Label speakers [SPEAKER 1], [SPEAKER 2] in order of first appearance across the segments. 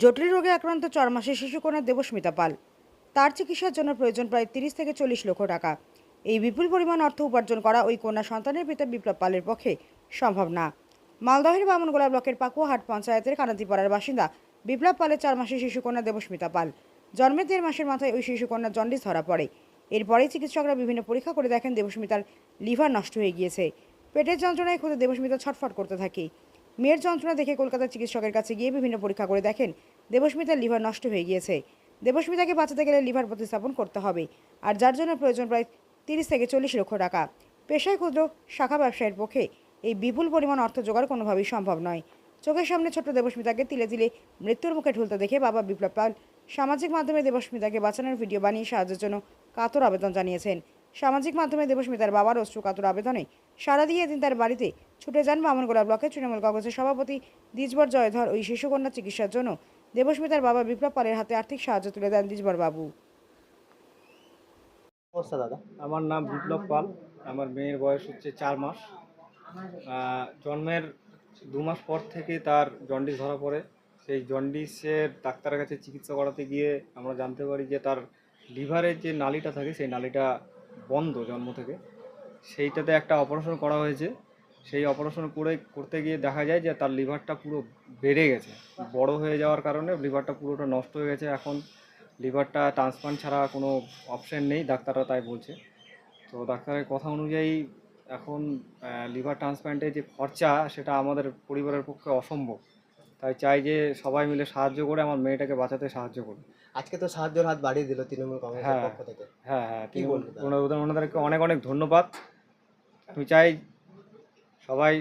[SPEAKER 1] জটিল রোগে আক্রান্ত চার মাসের শিশুকন্যা দেবস্মিতা পাল। তার চিকিৎসার জন্য প্রয়োজন প্রায় তিরিশ থেকে চল্লিশ লক্ষ টাকা। এই বিপুল পরিমাণ অর্থ উপার্জন করা ওই কন্যা সন্তানের পিতা বিপ্লব পালের পক্ষে সম্ভব না। মালদহের বামনগোলা ব্লকের পাকুয়াহাট পঞ্চায়েতের কানাতিপাড়ার বাসিন্দা বিপ্লব পালের চার মাসের শিশুকন্যা দেবস্মিতা পাল। জন্মের দেড় মাসের মাথায় ওই শিশুকন্যা জন্ডিস ধরা পড়ে। এরপরেই চিকিৎসকরা বিভিন্ন পরীক্ষা করে দেখেন দেবস্মিতার লিভার নষ্ট হয়ে গিয়েছে। পেটের যন্ত্রণায় খুদে দেবস্মিতা ছটফট করতে থাকে। মেয়ের যন্ত্রণা দেখে কলকাতার চিকিৎসকের কাছে গিয়ে বিভিন্ন পরীক্ষা করে দেখেন, দেবস্মিতার লিভার নষ্ট হয়ে গিয়েছে। দেবস্মিতাকে বাঁচাতে গেলে লিভার প্রতিস্থাপন করতে হবে, আর যার জন্য প্রয়োজন প্রায় তিরিশ থেকে চল্লিশ লক্ষ টাকা। পেশায় ক্ষুদ্র শাখা ব্যবসায়ের পক্ষে এই বিপুল পরিমাণ অর্থ জোগাড় কোনোভাবেই সম্ভব নয়। চোখের সামনে ছোট্ট দেবস্মিতাকে তিলে তিলে মৃত্যুর মুখে ঢুলতে দেখে বাবা বিপ্লব পাল সামাজিক মাধ্যমে দেবস্মিতাকে বাঁচানোর ভিডিও বানিয়ে সাহায্যের জন্য কাতর আবেদন জানিয়েছেন। সামাজিক মাধ্যমে দেবস্মিতার বাবার অশ্রু কাতর আবেদনে সারা দিয়ে দিন তার বাড়িতে ছুটে যান বামনগোলা ব্লকের তৃণমূল কংগ্রেসের সভাপতি দ্বিজবর জয়ধর ওই শিশুকন্যা চিকিৎসার জন্য। দেবস্মিতার বাবা বিপ্লব পালের হাতে আর্থিক সাহায্য তুলে দেন দ্বিজবর বাবু।
[SPEAKER 2] সমস্যা দাদা?
[SPEAKER 3] আমার নাম বিপ্লব পাল। আমার মেয়ের বয়স হচ্ছে চার মাস। জন্মের দু মাস পর থেকে তার জন্ডিস ধরা পড়ে। সেই জন্ডিসের ডাক্তারের কাছে চিকিৎসা করাতে গিয়ে আমরা জানতে পারি যে তার লিভারের যে নালিটা থাকে সেই নালিটা বন্ধ জন্ম থেকে। সেইটাতে একটা অপারেশন করা হয়েছে। সেই অপারেশন করে করতে গিয়ে দেখা যায় যে তার লিভারটা পুরো বেড়ে গেছে। বড় হয়ে যাওয়ার কারণে লিভারটা পুরোটা নষ্ট হয়ে গেছে। এখন লিভারটা ট্রান্সপ্লান্ট ছাড়া কোনো অপশন নেই ডাক্তাররা তাই বলছে। তো ডাক্তারের কথা অনুযায়ী এখন লিভার ট্রান্সপ্লান্টের যে খরচা সেটা আমাদের পরিবারের পক্ষে অসম্ভব। তাই চাই যে সবাই মিলে সাহায্য করে আমার মেয়েটাকে বাঁচাতে সাহায্য করুন
[SPEAKER 2] আজকে তো সাহায্যের হাত বাড়িয়ে দিল তৃণমূল কংগ্রেসের
[SPEAKER 3] হ্যাঁ।
[SPEAKER 2] পক্ষ থেকে।
[SPEAKER 3] হ্যাঁ হ্যাঁ
[SPEAKER 2] কি
[SPEAKER 3] তিনি
[SPEAKER 2] বলবেন দাদা?
[SPEAKER 3] ওনাদের ওনাদেরকে অনেক অনেক ধন্যবাদ। আমি চাই সবাই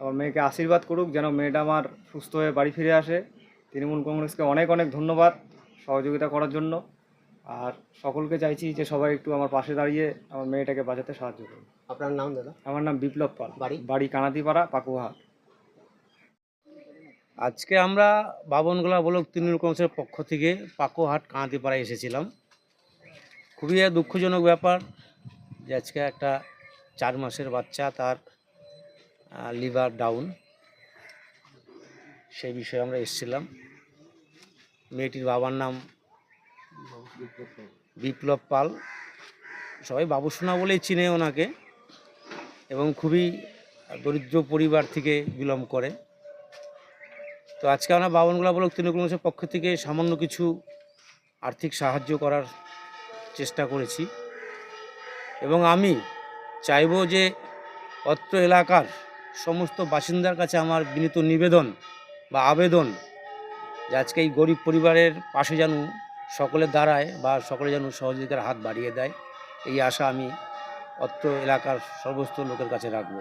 [SPEAKER 3] আমার মেয়েকে আশীর্বাদ করুক যেন মেয়েটা আমার সুস্থ হয়ে বাড়ি ফিরে আসে। তৃণমূল কংগ্রেসকে অনেক অনেক ধন্যবাদ সহযোগিতা করার জন্য। আর সকলকে চাইছি যে সবাই একটু আমার পাশে দাঁড়িয়ে আমার মেয়েটাকে বাঁচাতে সাহায্য করুন
[SPEAKER 2] আপনার নাম দাদা?
[SPEAKER 3] আমার নাম বিপ্লব পাল।
[SPEAKER 2] বাড়ি?
[SPEAKER 3] বাড়ি কানাতিপাড়া পাকুহাট
[SPEAKER 4] আজকে আমরা বাবনগোলা ব্লক তৃণমূল কংগ্রেসের পক্ষ থেকে পাকোহাট কাঁতিপাড়ায় এসেছিলাম। খুবই দুঃখজনক ব্যাপার যে আজকে একটা চার মাসের বাচ্চা, তার লিভার ডাউন। সেই বিষয়ে আমরা এসেছিলাম। মেয়েটির বাবার নাম বিপ্লব পাল। সবাই বাবুসোনা বলেই চিনে ওনাকে এবং খুবই দরিদ্র পরিবার থেকে বিলম্ব করে। তো আজকে আমরা বাবনগোলা ব্লক, তৃণমূল পক্ষ থেকে সামান্য কিছু আর্থিক সাহায্য করার চেষ্টা করেছি। এবং আমি চাইব যে অত্র এলাকার সমস্ত বাসিন্দার কাছে আমার বিনীত নিবেদন বা আবেদন যে আজকে এই গরিব পরিবারের পাশে যেন সকলে দাঁড়ায় বা সকলে যেন সহযোগিতার হাত বাড়িয়ে দেয়, এই আশা আমি অত্র এলাকার সর্বস্ত লোকের কাছে রাখব।